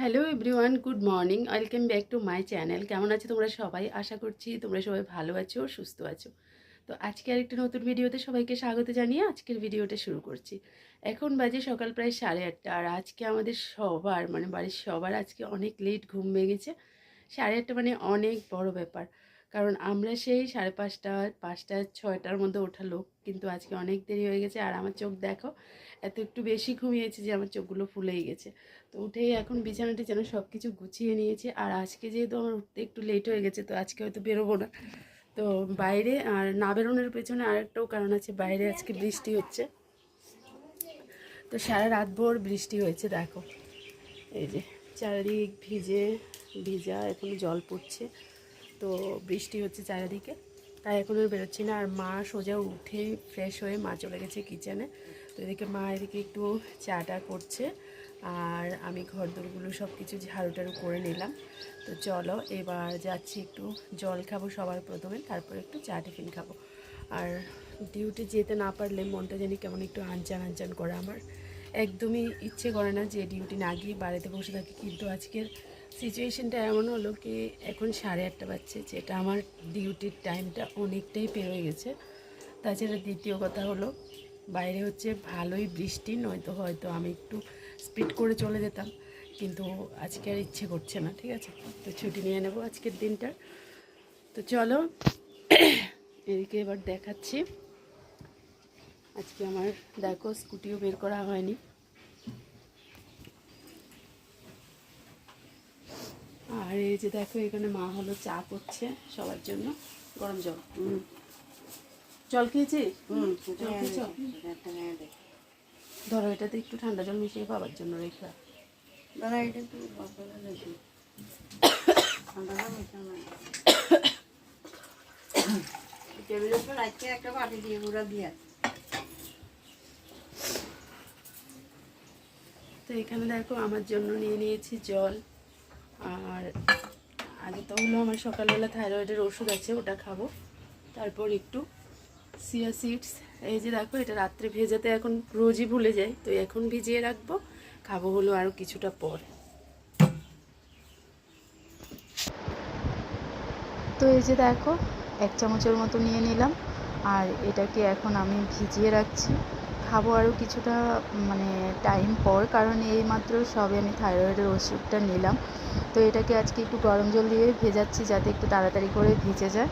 Hello everyone, good morning, welcome back to my channel. কেমন আছো তোমরা সবাই? আশা করছি তোমরা সবাই ভালো আছো, সুস্থ আছো। তো আজকে আরেকটা নতুন ভিডিওতে সবাইকে স্বাগত জানিয়ে আজকের ভিডিওটা শুরু করছি। এখন বাজে সকাল প্রায় সাড়ে আটটা, আর আজকে আমাদের সবার মানে বাড়ির সবার আজকে অনেক লেট ঘুম ভেঙেছে। সাড়ে আটটা মানে অনেক বড় ব্যাপার, কারণ আমরা সেই সাড়ে পাঁচটা পাঁচটা, ছয়টার মধ্যে ওঠা লোক কিন্তু আজকে অনেক দেরি হয়ে গেছে, আর আমার চোখ দেখো, এত একটু বেশি ঘুমিয়েছি যে আমার চোখগুলো ফুলেই গেছে। তো উঠেই এখন বিছানাটি যেন সব কিছু গুছিয়ে নিয়েছি, আর আজকে যেহেতু আমার উঠতে একটু লেট হয়ে গেছে, তো আজকে হয়তো বেরোবো না। তো বাইরে আর না বেরোনোর পেছনে আরেকটাও কারণ আছে, বাইরে আজকে বৃষ্টি হচ্ছে। তো সারা রাত ভোর বৃষ্টি হয়েছে, দেখো। এই যে চারিদিক ভিজে, ভিজা, এখনও জল পড়ছে। তো বৃষ্টি হচ্ছে চারিদিকে। তাই এখন আর বেরোচ্ছি না। আর মা সোজা উঠে ফ্রেশ হয়ে মা চলে গেছে কিচেনে তো এদিকে মা এদিকে একটু চাটা করছে। আর আমি ঘর দোরগুলো সব কিছু ঝাড়ু টাড়ু করে নিলাম। তো চলো এবার যাচ্ছি একটু জল খাব সবার প্রথমে, তারপর একটু চা টিফিন খাব। আর ডিউটি যেতে না পারলে মনটা জানি কেমন একটু আনচান আনচান করে আমার। একদমই ইচ্ছে করে না যে ডিউটি না গিয়ে বাড়িতে বসে থাকি। কিন্তু আজকের সিচুয়েশনটা এমন হলো কি এখন সাড়ে আটটা বাজছে, যেটা আমার ডিউটির টাইমটা অনেকটাই পেরোয় গেছে। তাছাড়া দ্বিতীয় কথা হলো, বাইরে হচ্ছে ভালোই বৃষ্টি, নয়তো হয়তো আমি একটু স্পিড করে চলে যেতাম, কিন্তু আজকে আর ইচ্ছে করছে না, ঠিক আছে? তো ছুটি নিয়ে নেব আজকের দিনটা। তো চলো, এদিকে এবার দেখাচ্ছি। আজকে আমার দেখো স্কুটিও বের করা হয়নি। আর এই যে দেখো এখানে মা হলো চা করছে সবার জন্য। গরম জল। জল খেয়েছিস হুম জল খেয়েছ? ধরো এটাতে একটু ঠান্ডা জল মিশিয়ে খাবার জন্য রেখা দাদা এটা একটু বদলা দেখি ঠান্ডাটা মিশানো টেবিলের উপর রাখতে একটা বাটি দিয়ে গুঁড়া দিয়ে তো এখানে দেখো আমার জন্য নিয়ে নিয়েছি জল। আর আগে তো হলো আমার সকালবেলা থাইরয়েডের ওষুধ আছে, ওটা খাব। তারপর একটু সিয়া সিডস এই যে দেখো, এটা রাত্রে ভেজাতে এখন রোজই ভুলে যাই, তো এখন ভিজিয়ে রাখব, খাব হলো আরও কিছুটা পর। তো এই যে দেখো, এক চামচের মতো নিয়ে নিলাম, আর এটাকে এখন আমি ভিজিয়ে রাখছি। খাব আরও কিছুটা মানে টাইম পর, কারণ এই মাত্র সবে আমি থাইরয়েডের ওষুধটা নিলাম। তো এটাকে আজকে একটু গরম জল দিয়ে ভেজাচ্ছি যাতে একটু তাড়াতাড়ি করে ভেজে যায়।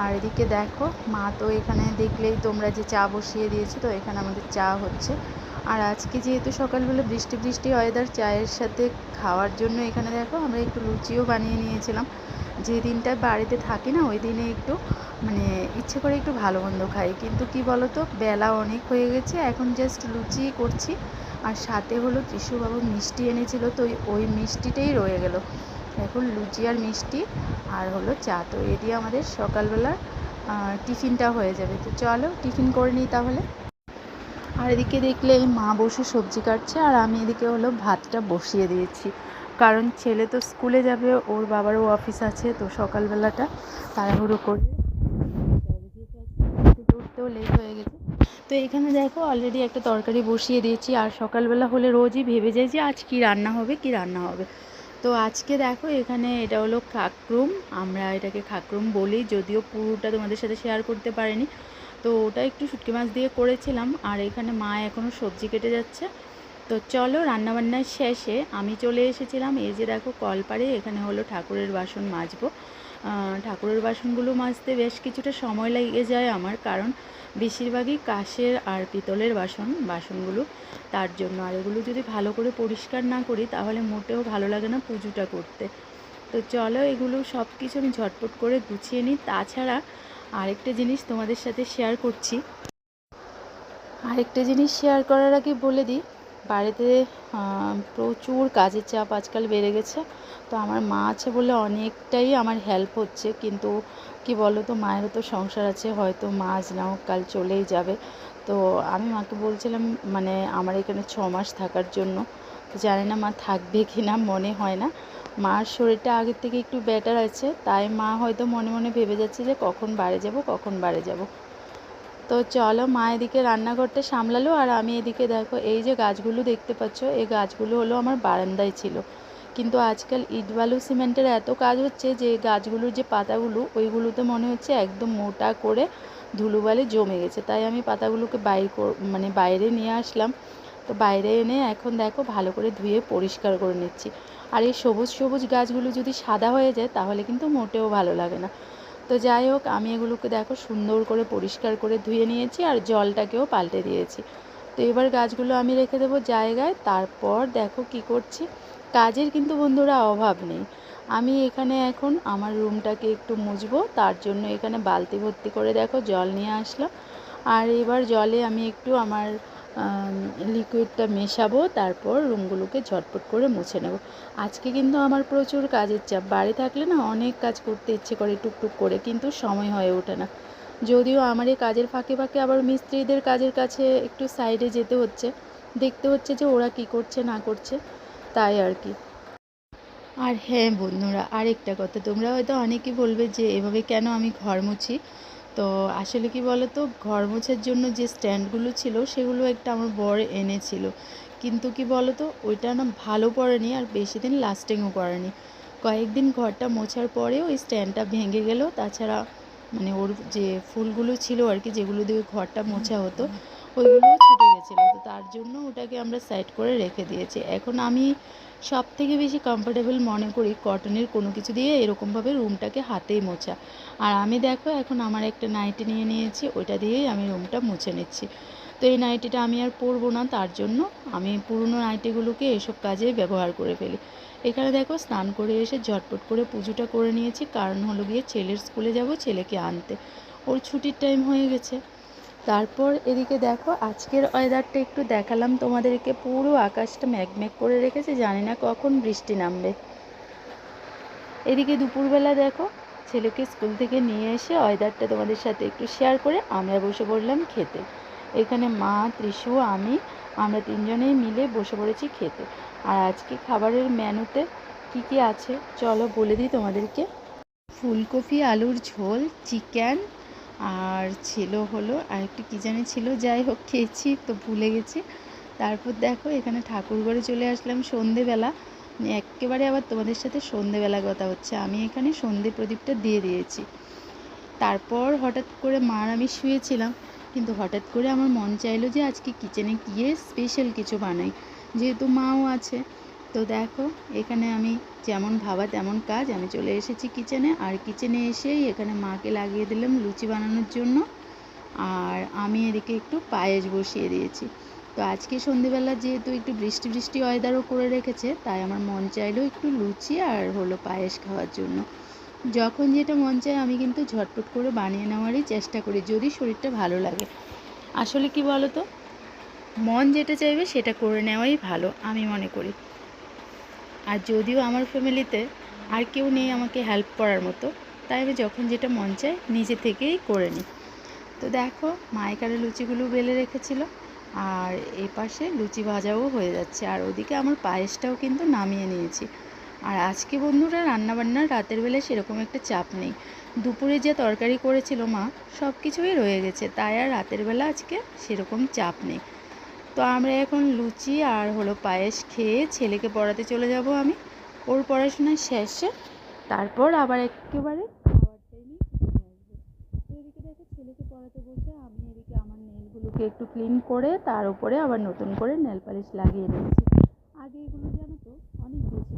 আর এদিকে দেখো, মা তো এখানে দেখলেই তোমরা যে চা বসিয়ে দিয়েছ, তো এখানে আমাদের চা হচ্ছে। আর আজকে যেহেতু সকালবেলা বৃষ্টি বৃষ্টি ওয়েদার চায়ের সাথে খাওয়ার জন্য এখানে দেখো আমরা একটু লুচিও বানিয়ে নিয়েছিলাম। যে দিনটা বাড়িতে থাকি না, ওই দিনে একটু মানে ইচ্ছে করে একটু ভালো মন্দ খাই। কিন্তু কি বলো তো বেলা অনেক হয়ে গেছে, এখন জাস্ট লুচি করছি। আর সাথে হলো ত্রিশুবাবু মিষ্টি এনেছিল, তো ওই- মিষ্টিটাই রয়ে গেল। এখন লুচি আর মিষ্টি আর হলো চা, তো এ দিয়ে আমাদের সকালবেলার টিফিনটা হয়ে যাবে। তো চলো টিফিন করে নিই তাহলে। আর এদিকে দেখলে এই মা বসে সবজি কাটছে আর আমি এদিকে হলো ভাতটা বসিয়ে দিয়েছি। কারণ ছেলে তো স্কুলে যাবে, ওর বাবারও অফিস আছে, তো সকালবেলাটা তাড়াহুড়ো করে। উঠতেও লেট হয়ে তো এখানে দেখো অলরেডি একটা তরকারি বসিয়ে দিয়েছি। আর সকালবেলা হলে রোজই ভেবে যাই যে আজ কি রান্না হবে, কি রান্না হবে। তো আজকে দেখো এখানে এটা হলো খাকরুম। আমরা এটাকে খাকরুম বলি, যদিও পুরোটা তোমাদের সাথে শেয়ার করতে পারিনি। তো ওটা একটু শুটকি মাছ দিয়ে করেছিলাম। আর এখানে মা এখনও সবজি কেটে যাচ্ছে। তো চলো রান্নাবান্নার শেষে আমি চলে এসেছিলাম। এই যে দেখো কলপাড়ে এখানে হলো ঠাকুরের বাসন মাজবো। ঠাকুরের বাসনগুলো মাজতে বেশ কিছুটা সময় লেগে যায় আমার, কারণ বেশিরভাগই কাঁচের আর পিতলের বাসন, বাসনগুলো। তার জন্য আর এগুলো যদি ভালো করে পরিষ্কার না করি, তাহলে মোটেও ভালো লাগে না পুজোটা করতে। তো চলো এগুলো সব কিছু আমি ঝটপট করে গুছিয়ে নিই। তাছাড়া আরেকটা জিনিস তোমাদের সাথে শেয়ার করছি। আরেকটা জিনিস শেয়ার করার আগে বলে দিই বাড়িতে প্রচুর কাজের চাপ আজকাল বেড়ে গেছে। তো আমার মা আছে বলে অনেকটাই আমার হেল্প হচ্ছে। কিন্তু কি বলো তো মায়েরও তো সংসার আছে, হয়তো মা আজ না হোক কাল চলেই যাবে। তো আমি মাকে বলছিলাম মানে আমার এখানে ছ মাস থাকার জন্য। জানি না মা থাকবে কি না মনে হয় না। মার শরীরটা আগের থেকে একটু বেটার আছে। তাই মা হয়তো মনে মনে ভেবে যাচ্ছে যে কখন বাড়ি যাব, কখন বাড়ি যাব। তো চলো মা এদিকে রান্নাঘরটা সামলালো আর আমি এদিকে দেখো, এই যে গাছগুলো দেখতে পাচ্ছ, এই গাছগুলো হলো আমার বারান্দায় ছিল। কিন্তু আজকাল ইট বালু সিমেন্টের এত কাজ হচ্ছে যে গাছগুলোর যে পাতাগুলো, ওইগুলোতে মনে হচ্ছে একদম মোটা করে ধুলোবালি জমে গেছে। তাই আমি পাতাগুলোকে বাইর মানে বাইরে নিয়ে আসলাম। তো বাইরে এনে এখন দেখো ভালো করে ধুয়ে পরিষ্কার করে নিচ্ছি। আর এই সবুজ সবুজ গাছগুলো যদি সাদা হয়ে যায়, তাহলে কিন্তু মোটেও ভালো লাগে না। তো যাই হোক, আমি এগুলোকে দেখো সুন্দর করে পরিষ্কার করে ধুয়ে নিয়েছি আর জলটাকেও পাল্টে দিয়েছি। তো এবার গাছগুলো আমি রেখে দেবো জায়গায়। তারপর দেখো কি করছি। কাজের কিন্তু বন্ধুরা অভাব নেই। আমি এখানে এখন আমার রুমটাকে একটু মুছবো, তার জন্য এখানে বালতি ভর্তি করে দেখো জল নিয়ে আসলাম। আর এবার জলে আমি একটু আমার লিকুইডটা মেশাবো, তারপর রুমগুলোকে ঝটপট করে মুছে নেব। আজকে কিন্তু আমার প্রচুর কাজের চাপ। বাড়ি থাকলে না অনেক কাজ করতে ইচ্ছে করে, টুকটুক করে, কিন্তু সময় হয়ে ওঠে না। যদিও আমার এই কাজের ফাঁকে ফাঁকে আবার মিস্ত্রিদের কাজের কাছে একটু সাইডে যেতে হচ্ছে। দেখতে হচ্ছে যে ওরা কি করছে, না করছে, তাই আর কি। আর হ্যাঁ বন্ধুরা, আরেকটা কথা। তোমরা হয়তো অনেকেই বলবে যে, এভাবে কেন আমি ঘর মুছি? তো আসলে কি বলো তো ঘর মোছার জন্য যে স্ট্যান্ডগুলো ছিল সেগুলো একটা আমার বর এনেছিল। কিন্তু কি বলো তো ওইটা না ভালো পড়েনি আর বেশি দিন লাস্টিংও করেনি। কয়েকদিন ঘরটা মোছার পরে ওই স্ট্যান্ডটা ভেঙে গেল। তাছাড়া মানে ওর যে ফুলগুলো ছিল আর কি, যেগুলো দিয়ে ঘরটা মোছা হতো, ওইগুলোও ছুটে গেছিল। তো তার জন্য ওটাকে আমরা সাইড করে রেখে দিয়েছি। এখন আমি সব থেকে বেশি কমফোর্টেবল মনে করি কটনের কোনো কিছু দিয়ে এরকমভাবে রুমটাকে হাতেই মোছা। আর আমি দেখো এখন আমার একটা নাইটি নিয়ে নিয়েছি, ওইটা দিয়েই আমি রুমটা মুছে নিচ্ছি। তো এই নাইটিটা আমি আর পরবো না, তার জন্য আমি পুরনো নাইটিগুলোকে এসব কাজে ব্যবহার করে ফেলি। এখানে দেখো স্নান করে এসে ঝটপট করে পুজোটা করে নিয়েছি, কারণ হলো গিয়ে ছেলের স্কুলে যাব ছেলেকে আনতে। ওর ছুটির টাইম হয়ে গেছে। তারপর এদিকে দেখো, আজকের ওয়েদারটা একটু দেখালাম তোমাদেরকে। পুরো আকাশটা ম্যাগম্যাগ করে রেখেছে, জানি না কখন বৃষ্টি নামবে। এদিকে দুপুরবেলা দেখো, ছেলেকে স্কুল থেকে নিয়ে এসে ওয়েদারটা তোমাদের সাথে একটু শেয়ার করে আমরা বসে পড়লাম খেতে। এখানে মা, ত্রিশু, আমি, আমরা তিনজনেই মিলে বসে পড়েছি খেতে। আর আজকে খাবারের মেনুতে কি কি আছে? চলো বলে দিই তোমাদেরকে। ফুলকপি, আলুর ঝোল, চিকেন আর ছিল হলো আর একটু কী জানি ছিল, যাই হোক খেয়েছি, তো ভুলে গেছি। তারপর দেখো এখানে ঠাকুরঘরে চলে আসলাম সন্ধেবেলা। একেবারে আবার তোমাদের সাথে সন্ধেবেলা কথা হচ্ছে। আমি এখানে সন্ধে প্রদীপটা দিয়ে দিয়েছি। তারপর হঠাৎ করে মার আমি শুয়েছিলাম। কিন্তু হঠাৎ করে আমার মন চাইলো যে আজকে কিচেনে গিয়ে স্পেশাল কিছু বানাই। যেহেতু মাও আছে। তো দেখো, এখানে আমি যেমন ভাবা তেমন কাজ, আমি চলে এসেছি কিচেনে আর কিচেনে এসেই এখানে মাকে লাগিয়ে দিলাম লুচি বানানোর জন্য। আর আমি এদিকে একটু পায়েস বসিয়ে দিয়েছি। তো আজকে সন্ধেবেলা যেহেতু একটু বৃষ্টি বৃষ্টি ওয়েদারও করে রেখেছে, তাই আমার মন চাইলো একটু লুচি আর হলো পায়েস খাওয়ার জন্য। যখন যেটা মন চায় আমি কিন্তু ঝটপট করে বানিয়ে নেওয়ারই চেষ্টা করি, যদি শরীরটা ভালো লাগে। আসলে কি বলো তো মন যেটা চাইবে সেটা করে নেওয়াই ভালো, আমি মনে করি। আর যদিও আমার ফ্যামিলিতে আর কেউ নেই আমাকে হেল্প করার মতো, তাই আমি যখন যেটা মন চায় নিজে থেকেই করে নিই। তো দেখো মায়েকারে লুচিগুলো বেলে রেখেছিল আর এ পাশে লুচি ভাজাও হয়ে যাচ্ছে। আর ওদিকে আমার পায়েসটাও কিন্তু নামিয়ে নিয়েছি। আর আজকে বন্ধুরা রান্নাবান্নার রাতের বেলা সেরকম একটা চাপ নেই। দুপুরে যে তরকারি করেছিল মা সব কিছুই রয়ে গেছে, তাই আর রাতের বেলা আজকে সেরকম চাপ নেই। তো আমরা এখন লুচি আর হলো পায়েস খেয়ে ছেলেকে পড়াতে চলে যাব আমি। ওর পড়াশোনা শেষে। তারপর আবার একেবারে এদিকে দেখো ছেলেকে পড়াতে বসে আমি এদিকে আমার নেলগুলোকে একটু ক্লিন করে তার উপরে আবার নতুন করে নেল পালিশ লাগিয়ে নিয়েছি আগে এগুলো জানো তো, অনেক বেশি